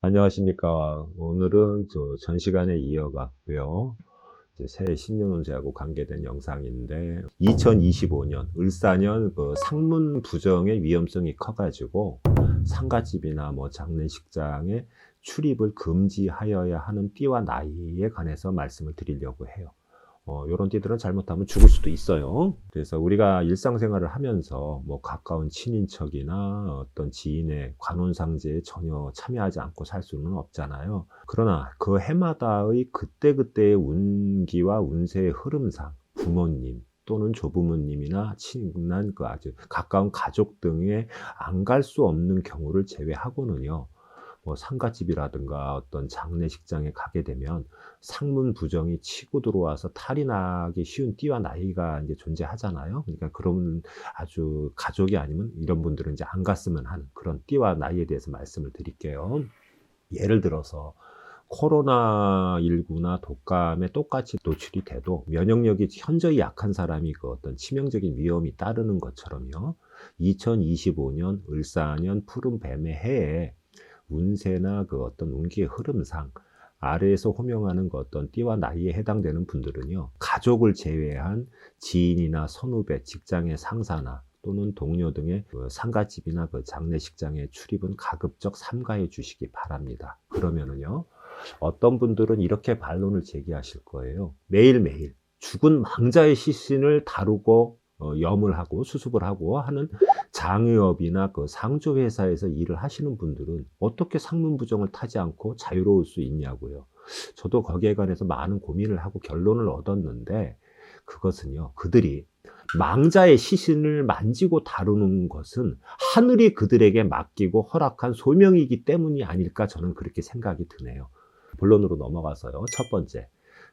안녕하십니까. 오늘은 저전 시간에 이어갔고요. 새해 신년운세하고 관계된 영상인데 2025년 을사년 그 상문 부정의 위험성이 커가지고 상가집이나 뭐 장례식장에 출입을 금지하여야 하는 띠와 나이에 관해서 말씀을 드리려고 해요. 어, 이런 띠들은 잘못하면 죽을 수도 있어요. 그래서 우리가 일상생활을 하면서 뭐 가까운 친인척이나 어떤 지인의 관혼상제에 전혀 참여하지 않고 살 수는 없잖아요. 그러나 그 해마다의 그때그때의 운기와 운세의 흐름상 부모님, 또는 조부모님이나 친한 그 아주 가까운 가족 등에 안 갈 수 없는 경우를 제외하고는요. 뭐 상가집이라든가 어떤 장례식장에 가게 되면 상문 부정이 치고 들어와서 탈이 나기 쉬운 띠와 나이가 이제 존재하잖아요. 그러니까 그런 아주 가족이 아니면 이런 분들은 이제 안 갔으면 하는 그런 띠와 나이에 대해서 말씀을 드릴게요. 예를 들어서 코로나19나 독감에 똑같이 노출이 돼도 면역력이 현저히 약한 사람이 그 어떤 치명적인 위험이 따르는 것처럼요. 2025년 을사년 푸른 뱀의 해에 운세나 그 어떤 운기의 흐름상 아래에서 호명하는 그 어떤 띠와 나이에 해당되는 분들은요, 가족을 제외한 지인이나 선후배, 직장의 상사나 또는 동료 등의 그 상가집이나 그 장례식장의 출입은 가급적 삼가해 주시기 바랍니다. 그러면은요, 어떤 분들은 이렇게 반론을 제기하실 거예요. 매일매일 죽은 망자의 시신을 다루고 어, 염을 하고 수습을 하고 하는 장유업이나 그 상조회사에서 일을 하시는 분들은 어떻게 상문부정을 타지 않고 자유로울 수 있냐고요. 저도 거기에 관해서 많은 고민을 하고 결론을 얻었는데 그것은요, 그들이 망자의 시신을 만지고 다루는 것은 하늘이 그들에게 맡기고 허락한 소명이기 때문이 아닐까 저는 그렇게 생각이 드네요. 본론으로 넘어가서요. 첫 번째.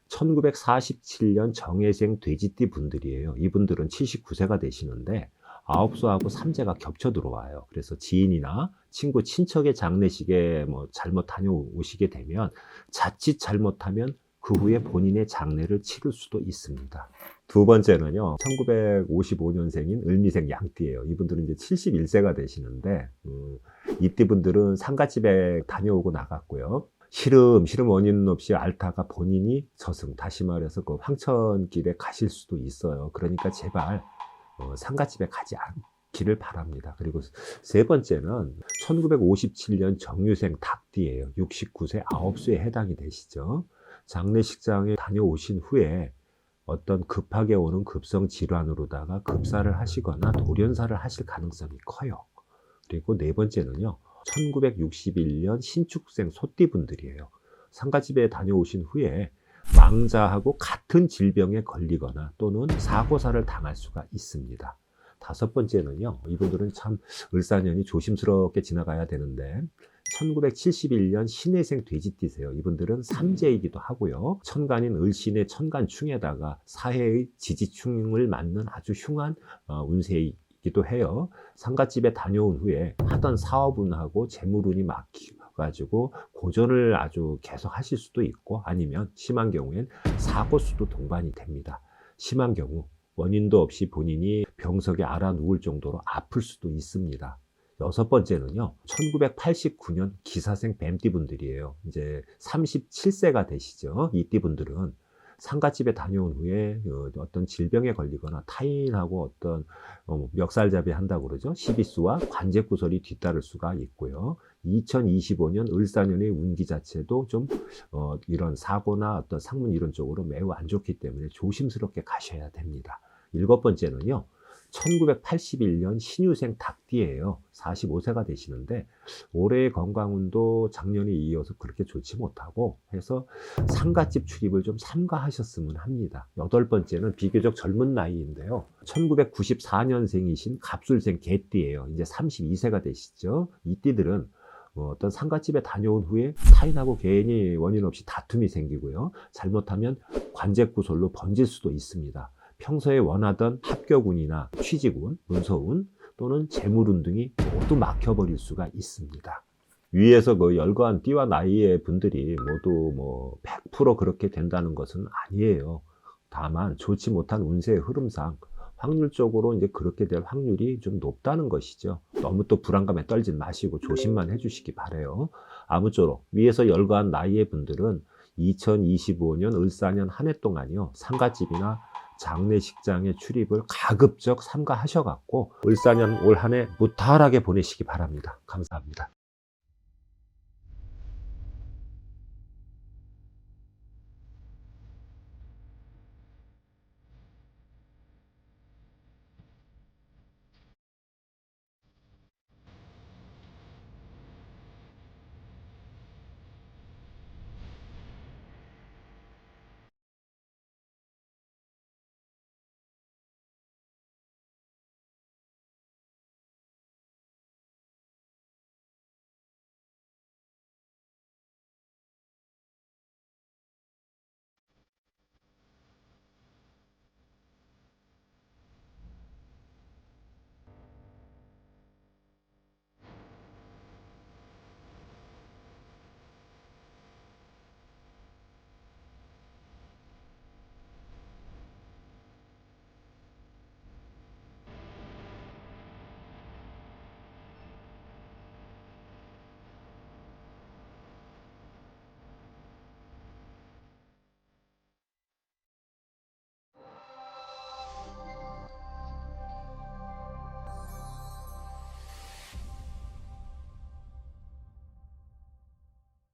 1947년 정예생 돼지띠 분들이에요. 이분들은 79세가 되시는데 아홉수하고 삼재가 겹쳐 들어와요. 그래서 지인이나 친구, 친척의 장례식에 뭐 잘못 다녀오시게 되면 자칫 잘못하면 그 후에 본인의 장례를 치를 수도 있습니다. 두 번째는요, 1955년생인 을미생 양띠예요. 이분들은 이제 71세가 되시는데, 음, 이띠 분들은 상가집에 다녀오고 나갔고요. 시름, 시름 원인 없이 앓다가 본인이 저승, 다시 말해서 그 황천길에 가실 수도 있어요. 그러니까 제발 어, 상가집에 가지 않기를 바랍니다. 그리고 세 번째는 1957년 정유생 닭띠예요. 69세 9수에 해당이 되시죠. 장례식장에 다녀오신 후에 어떤 급하게 오는 급성 질환으로다가 급사를 하시거나 돌연사를 하실 가능성이 커요. 그리고 네 번째는요. 1961년 신축생 소띠분들이에요. 상가집에 다녀오신 후에 망자하고 같은 질병에 걸리거나 또는 사고사를 당할 수가 있습니다. 다섯 번째는요, 이분들은 참 을사년이 조심스럽게 지나가야 되는데, 1971년 신해생 돼지띠세요. 이분들은 삼재이기도 하고요. 천간인 을신의 천간충에다가 사해의 지지충을 맞는 아주 흉한 어, 운세이기도 해요. 상가집에 다녀온 후에 하던 사업운하고 재물운이 막혀 가지고 고전을 아주 계속 하실 수도 있고 아니면 심한 경우엔 사고 수도 동반이 됩니다. 심한 경우 원인도 없이 본인이 병석에 알아 누울 정도로 아플 수도 있습니다. 여섯 번째는요, 1989년 기사생 뱀띠 분들이에요. 이제 37세가 되시죠. 이 띠 분들은 상가집에 다녀온 후에 어, 어떤 질병에 걸리거나 타인하고 어떤 어, 멱살잡이 한다고 그러죠. 시비수와 관제구설이 뒤따를 수가 있고요. 2025년 을사년의 운기 자체도 좀 어, 이런 사고나 어떤 상문 이런 쪽으로 매우 안 좋기 때문에 조심스럽게 가셔야 됩니다. 일곱 번째는요. 1981년 신유생 닭띠예요. 45세가 되시는데 올해의 건강운도 작년에 이어서 그렇게 좋지 못하고 해서 상가집 출입을 좀 삼가하셨으면 합니다. 여덟 번째는 비교적 젊은 나이인데요. 1994년생이신 갑술생 개띠예요. 이제 32세가 되시죠. 이 띠들은 뭐 어떤 상가집에 다녀온 후에 타인하고 괜히 원인 없이 다툼이 생기고요. 잘못하면 관제구설로 번질 수도 있습니다. 평소에 원하던 합격운이나 취직운, 문서운 또는 재물운 등이 모두 막혀버릴 수가 있습니다. 위에서 그 열거한 띠와 나이의 분들이 모두 뭐 100% 그렇게 된다는 것은 아니에요. 다만 좋지 못한 운세의 흐름상 확률적으로 이제 그렇게 될 확률이 좀 높다는 것이죠. 너무 또 불안감에 떨지 마시고 조심만 해주시기 바래요. 아무쪼록 위에서 열거한 나이의 분들은 2025년 을사년 한 해 동안요 상가집이나 장례식장의 출입을 가급적 삼가하셔갖고 을사년 올 한해 무탈하게 보내시기 바랍니다. 감사합니다.